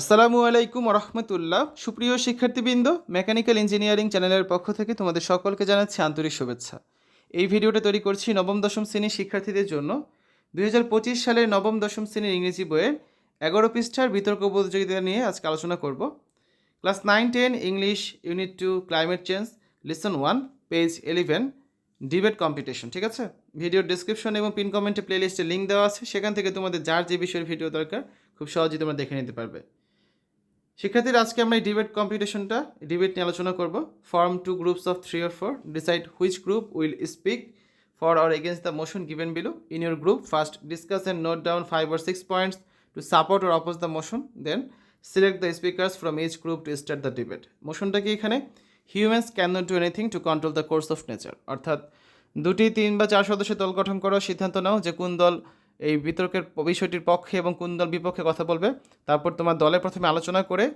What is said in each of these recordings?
আসসালামু আলাইকুম রহমতুল্লাহ সুপ্রিয় শিক্ষার্থীবৃন্দ, মেকানিক্যাল ইঞ্জিনিয়ারিং চ্যানেলের পক্ষ থেকে তোমাদের সকলকে জানাচ্ছি আন্তরিক শুভেচ্ছা। এই ভিডিওটা তৈরি করছি নবম, দশম শ্রেণির শিক্ষার্থীদের জন্য। দুই হাজার পঁচিশ সালের নবম, দশম শ্রেণির ইংরেজি বইয়ের এগারো পৃষ্ঠার বিতর্ক প্রতিযোগিতা নিয়ে আজকে আলোচনা করব। Class nine, ten, English, unit two, climate change, lesson one, page eleven, debate competition, ঠিক আছে? ভিডিওর ডিসক্রিপশন এবং পিন কমেন্টে প্লেলিস্টে লিঙ্ক দেওয়া আছে, সেখান থেকে তোমাদের যার যে বিষয়ের ভিডিও দরকার, খুব সহজেই তোমরা দেখে নিতে পারবে। শিক্ষার্থীরা, আজকে আমরা এই ডিবেট কম্পিটিশনটা ডিবেট নিয়ে আলোচনা করব। Form two groups of three or four decide which group will speak for or against the motion given below in your group first discuss and note down five or six points to support or oppose the motion then select the speakers from each group to start the debate মোশনটা কি এখানে? Humans can not do anything to control the course of nature অর্থাৎ, দুটি, তিন বা চার সদস্যের দল গঠন করার সিদ্ধান্ত নাও যে কোন দল এই বিতর্কের বিষয়টির পক্ষে এবং কোন দল বিপক্ষে কথা বলবে। তারপর তোমার দলে প্রথমে আলোচনা করে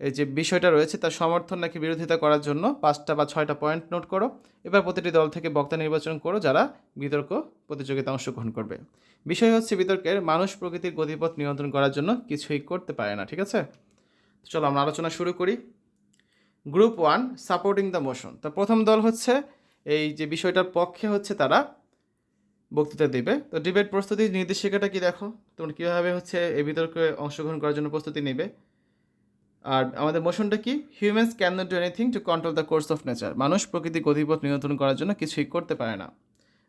এই যে বিষয়টা রয়েছে তার সমর্থন নাকি বিরোধিতা করার জন্য পাঁচটা বা ছয়টা পয়েন্ট নোট করো। এবার প্রতিটি দল থেকে বক্তা নির্বাচন করো যারা বিতর্ক প্রতিযোগিতা অংশগ্রহণ করবে। বিষয় হচ্ছে বিতর্কের মানুষ প্রকৃতির গতিপথ নিয়ন্ত্রণ করার জন্য কিছুই করতে পারে না, ঠিক আছে? চলো আমরা আলোচনা শুরু করি। Group one, supporting the motion. তো প্রথম দল হচ্ছে এই যে বিষয়টার পক্ষে হচ্ছে তারা বক্তৃতা দেবে। তো ডিবেট প্রস্তুতির নির্দেশিকাটা কি দেখো? তোমরা কীভাবে হচ্ছে এই বিতর্কে অংশগ্রহণ করার জন্য প্রস্তুতি নেবে? আর আমাদের মোশনটা কি? Humans can not do anything to control the course of nature মানুষ প্রকৃতির গতিপথ নিয়ন্ত্রণ করার জন্য কিছুই করতে পারে না।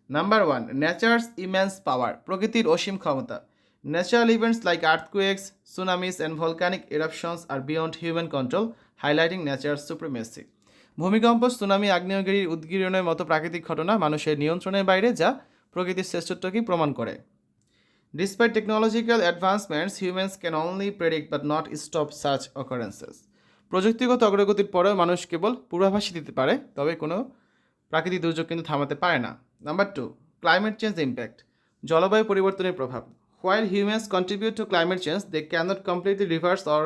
Number one nature's immense power প্রকৃতির অসীম ক্ষমতা। Natural events like earthquakes tsunamis and volcanic eruptions are beyond human control highlighting nature supremacy ভূমিকম্প সুনামি আগ্নেয়গিরির উদ্গীরণের মতো প্রাকৃতিক ঘটনা মানুষের নিয়ন্ত্রণের বাইরে, যা প্রকৃতির শ্রেষ্ঠত্বকেই প্রমাণ করে? Despite technological advancements humans can only predict but not stop such occurrences. প্রযুক্তিগত অগ্রগতির পরেও মানুষ কেবল পূর্বাভাসই দিতে পারে, তবে কোনো প্রাকৃতিক দুর্যোগ কিন্তু থামাতে পারে না। Number two climate change impact জলবায়ু পরিবর্তনের প্রভাব। While humans contribute to climate change they can't completely reverse or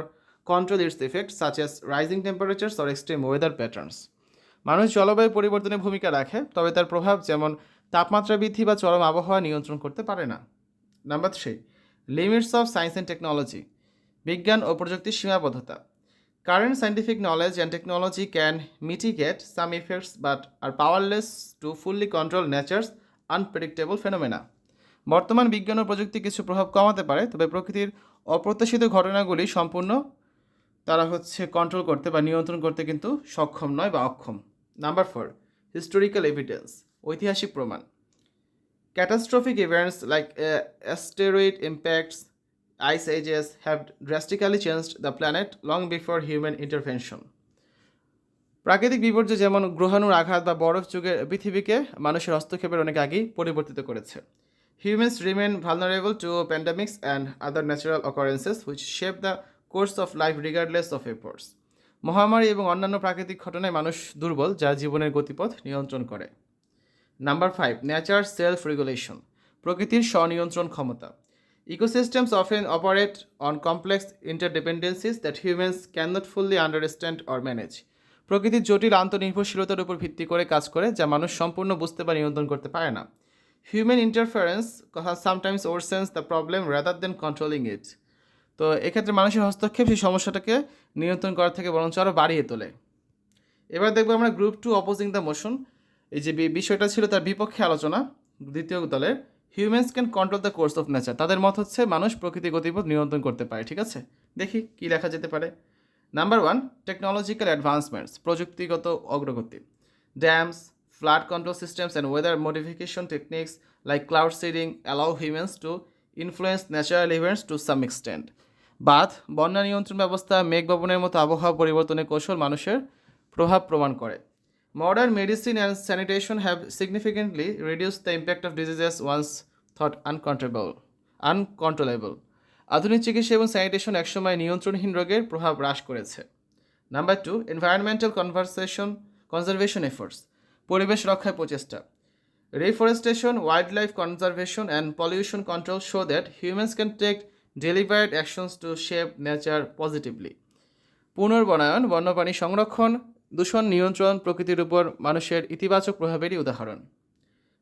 control its effects such as rising temperatures or extreme weather patterns মানুষ জলবায়ু পরিবর্তনে ভূমিকা রাখে, তবে তার প্রভাব যেমন তাপমাত্রা বৃদ্ধি বা চরম আবহাওয়া নিয়ন্ত্রণ করতে পারে না। Number three limits of science and technology বিজ্ঞান ও প্রযুক্তির সীমাবদ্ধতা। Current scientific knowledge and technology can mitigate some effects but are powerless to fully control nature's unpredictable phenomena বর্তমান বিজ্ঞান ও প্রযুক্তি কিছু প্রভাব কমাতে পারে, তবে প্রকৃতির অপ্রত্যাশিত ঘটনাগুলি সম্পূর্ণ তারা হচ্ছে কন্ট্রোল করতে বা নিয়ন্ত্রণ করতে কিন্তু সক্ষম নয় বা অক্ষম। নাম্বার ফোর হিস্টোরিক্যাল এভিডেন্স ঐতিহাসিক প্রমাণ। Events like uh, asteroid impacts, ice ages have drastically changed the planet long before human intervention. প্রাকৃতিক বিপর্যয় যেমন গ্রহাণুর আঘাত বা বরফ যুগের পৃথিবীকে মানুষের হস্তক্ষেপের অনেক আগেই পরিবর্তিত করেছে। Humans remain vulnerable to pandemics and other natural occurrences which shape the course of life regardless of efforts মহামারী এবং অন্যান্য প্রাকৃতিক ঘটনায় মানুষ দুর্বল যা জীবনের গতিপথ নিয়ন্ত্রণ করে। Number five nature self regulation প্রকৃতির স্বনিয়ন্ত্রণ ক্ষমতা। Ecosystems often operate on complex interdependencies that humans can not fully understand or manage প্রকৃতির জটিল আন্তনির্ভরশীলতার উপর ভিত্তি করে কাজ করে, যা মানুষ সম্পূর্ণ বুঝতে বা নিয়ন্ত্রণ করতে পারে না। Human interference sometimes worsens the problem rather than controlling it তো এক্ষেত্রে মানুষের হস্তক্ষেপ সেই সমস্যাটাকে নিয়ন্ত্রণ করার থেকে বরঞ্চ আরও বাড়িয়ে তোলে। এবার দেখব আমরা group two opposing the motion এই যে বিষয়টা ছিল তার বিপক্ষে আলোচনা দ্বিতীয় দলের। Humans can control the course of nature তাদের মত হচ্ছে মানুষ প্রকৃতি গতিপথ নিয়ন্ত্রণ করতে পারে, ঠিক আছে? দেখি কি লেখা যেতে পারে। নাম্বার ওয়ান টেকনোলজিক্যাল অ্যাডভান্সমেন্টস প্রযুক্তিগত অগ্রগতি। Dams flood control systems and weather modification techniques like cloud seeding allow humans to influence natural events to some extent বাঁধ, বন্যা নিয়ন্ত্রণ ব্যবস্থা, মেঘ ভবনের মতো আবহাওয়া পরিবর্তনের কৌশল মানুষের প্রভাব প্রমাণ করে। Modern medicine and sanitation have significantly reduced the impact of diseases once thought uncontrollable. uncontrollable. আধুনিক চিকিৎসা এবং স্যানিটেশন একসময় নিয়ন্ত্রণহীন রোগের প্রভাব হ্রাস করেছে number two environmental conversation conservation efforts পরিবেশ রক্ষায় প্রচেষ্টা reforestation wild life conservation and pollution control show that humans can take delivered actions to shape nature positively পুনর্বনায়ন, বন্যপ্রাণী সংরক্ষণ দূষণ নিয়ন্ত্রণ প্রকৃতির উপর মানুষের ইতিবাচক প্রভাবেরই উদাহরণ।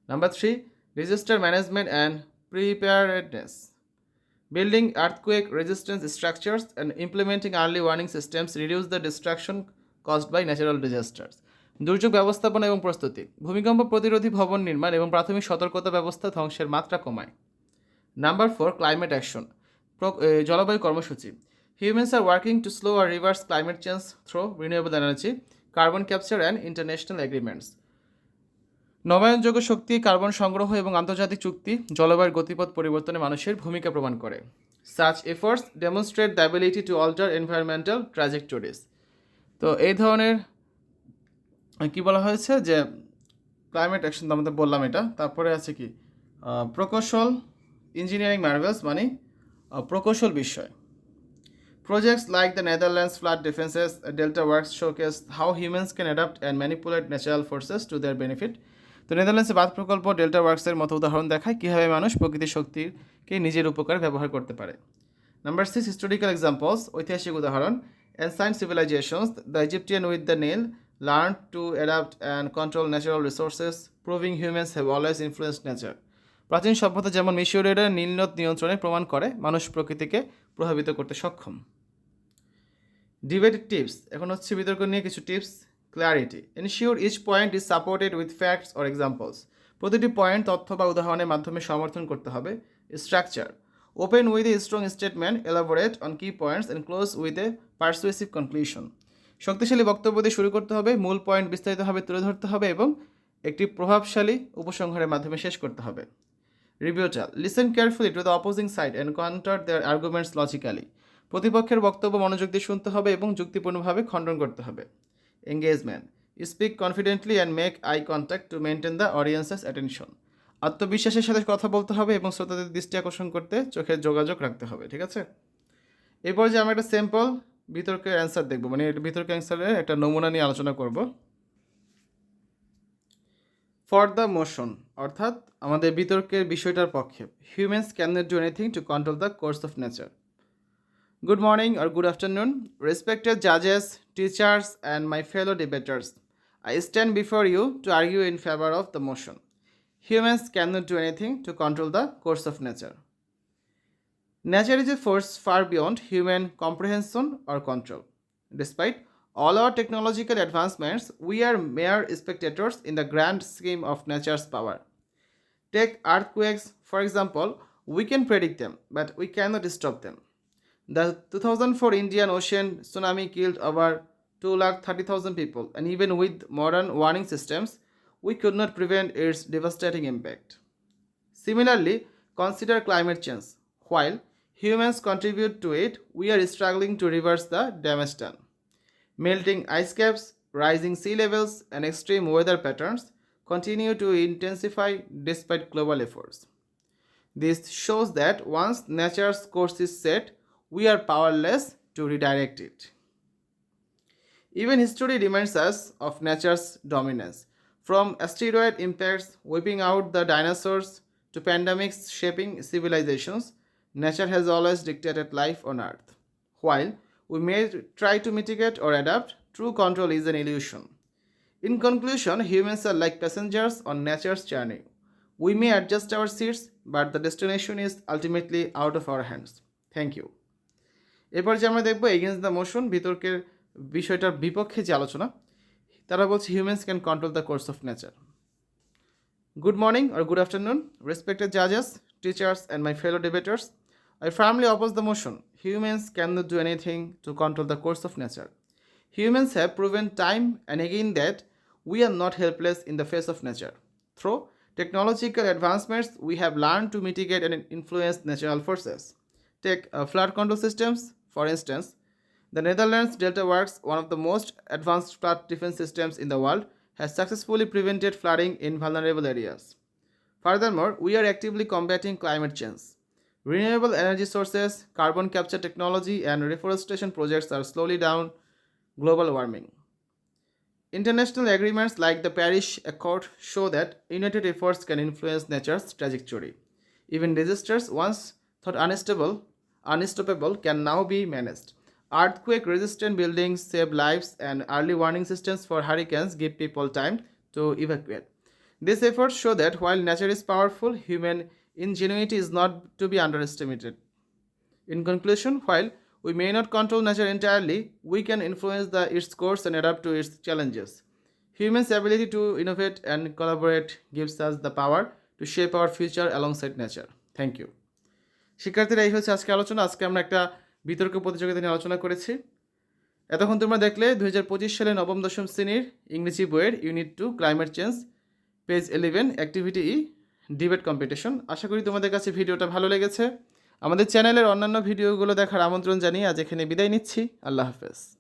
Number three, register management and preparedness building earthquake resistant structures and implementing early warning systems reduce the destruction caused by natural disasters দুর্যোগ ব্যবস্থাপনা এবং প্রস্তুতি। ভূমিকম্প প্রতিরোধী ভবন নির্মাণ এবং প্রাথমিক সতর্কতা ব্যবস্থা ধ্বংসের মাত্রা কমায়। Number four, climate action. জলবায়ু কর্মসূচি। Humans are working to slow or reverse climate change through renewable energy carbon capture and international agreements নবায়নযোগ্য শক্তি, কার্বন সংগ্রহ এবং আন্তর্জাতিক চুক্তি, জলবায়ুর গতিপথ পরিবর্তনে মানুষের ভূমিকা প্রমাণ করে। Such efforts demonstrate the ability to alter environmental trajectories তো এই ধরনের, কি বলা হয়েছে যে ক্লাইমেট অ্যাকশন তো আমাদের বললাম এটা। তারপরে আছে কি? প্রকৌশল ইঞ্জিনিয়ারিং মার্ভেলস মানে প্রকৌশল বিষয়। Projects like the Netherlands flood defenses uh, Delta Works showcase how humans can adapt and manipulate natural forces to their benefit. তো নেদারল্যান্ডসে বাঁধ প্রকল্প ডেল্টা ওয়ার্কসের মতো উদাহরণ দেখায় কীভাবে মানুষ প্রকৃতির শক্তিকে নিজের উপকারে ব্যবহার করতে পারে। নাম্বার সিক্স হিস্টোরিক্যাল এক্সাম্পলস ঐতিহাসিক উদাহরণ ancient civilizations the Egyptian with the Nile learn to adapt and control natural resources proving humans have always influence nature প্রাচীন সভ্যতা যেমন মিশরীয়রা নীলনদ নিয়ন্ত্রণে প্রমাণ করে মানুষ প্রকৃতিকে প্রভাবিত করতে সক্ষম। ডিবেট টিপস এখন হচ্ছে বিতর্ক নিয়ে কিছু tips clarity ensure each point is supported with facts or examples প্রতিটি পয়েন্ট তথ্য বা উদাহরণের মাধ্যমে সমর্থন করতে হবে। Structure open with a strong statement elaborate on key points and close with a persuasive conclusion শক্তিশালী বক্তব্য দিয়ে শুরু করতে হবে, মূল পয়েন্ট বিস্তারিতভাবে তুলে ধরতে হবে এবং একটি প্রভাবশালী উপসংহারের মাধ্যমে শেষ করতে হবে। Rebuttal listen carefully to the opposing side and counter their arguments logically প্রতিপক্ষের বক্তব্য মনোযোগ দিয়ে শুনতে হবে এবং যুক্তিপূর্ণভাবে খণ্ডন করতে হবে। Engagement speak confidently and make eye contact to maintain the audience's attention আত্মবিশ্বাসের সাথে কথা বলতে হবে এবং শ্রোতাদের দৃষ্টি আকর্ষণ করতে চোখের যোগাযোগ রাখতে হবে, ঠিক আছে? এরপর যে আমরা একটা সিম্পল বিতর্কের অ্যান্সার দেখব। মানে বিতর্কের অ্যান্সারের একটা নমুনা নিয়ে আলোচনা করব। ফর দ্য মোশন অর্থাৎ আমাদের বিতর্কের বিষয়টার পক্ষে। Humans can not do anything to control the course of nature Good morning or good afternoon, respected judges, teachers, and my fellow debaters. I stand before you to argue in favor of the motion. Humans cannot do anything to control the course of nature. Nature is a force far beyond human comprehension or control. Despite all our technological advancements, we are mere spectators in the grand scheme of nature's power. Take earthquakes, for example, we can predict them, but we cannot stop them. The 2004 Indian Ocean tsunami killed over 2,30,000 people, and even with modern warning systems, we could not prevent its devastating impact. Similarly, consider climate change. While humans contribute to it, we are struggling to reverse the damage done. Melting ice caps, rising sea levels, and extreme weather patterns continue to intensify despite global efforts. This shows that once nature's course is set, we are powerless to redirect it. Even history reminds us of nature's dominance. From asteroid impacts wiping out the dinosaurs to pandemics shaping civilizations, nature has always dictated life on Earth. While we may try to mitigate or adapt, true control is an illusion. In conclusion, humans are like passengers on nature's journey. We may adjust our seats, but the destination is ultimately out of our hands. Thank you. এরপর যে আমরা দেখব against the motion বিতর্কের বিষয়টার বিপক্ষে যে আলোচনা তারা বলছে humans can control the course of nature good morning or good afternoon, respected judges, teachers, and my fellow debaters. I firmly oppose the motion. Humans cannot do anything to control the course of nature. Humans have proven time and again that we are not helpless in the face of nature. Through technological advancements, we have learned to mitigate and influence natural forces. Take uh, flood control systems, for instance. The Netherlands Delta Works, one of the most advanced flood defense systems in the world, has successfully prevented flooding in vulnerable areas. Furthermore, we are actively combating climate change. Renewable energy sources, carbon capture technology, and reforestation projects are slowly down global warming. International agreements like the Paris Accord show that united efforts can influence nature's trajectory. Even disasters once thought unstable, unstoppable can now be managed. Earthquake resistant buildings save lives and early warning systems for hurricanes give people time to evacuate. These efforts show that while nature is powerful, human ingenuity is not to be underestimated. In conclusion, while we may not control nature entirely, we can influence the, its course and adapt to its challenges. Humans' ability to innovate and collaborate gives us the power to shape our future alongside nature. Thank you. শিক্ষার্থীরা, এই হচ্ছে আজকে আলোচনা। আজকে আমরা একটা বিতর্ক প্রতিযোগিতা নিয়ে আলোচনা করেছি। এতক্ষণ তোমরা দেখলে দু হাজার পঁচিশ সালে নবম, দশম শ্রেণির ইংরেজি বইয়ের unit two climate change page eleven activity E debate competition আশা করি তোমাদের কাছে ভিডিওটা ভালো লেগেছে। আমাদের চ্যানেলের অন্যান্য ভিডিওগুলো দেখার আমন্ত্রণ জানিয়ে আজ এখানে বিদায় নিচ্ছি। আল্লাহ হাফেজ।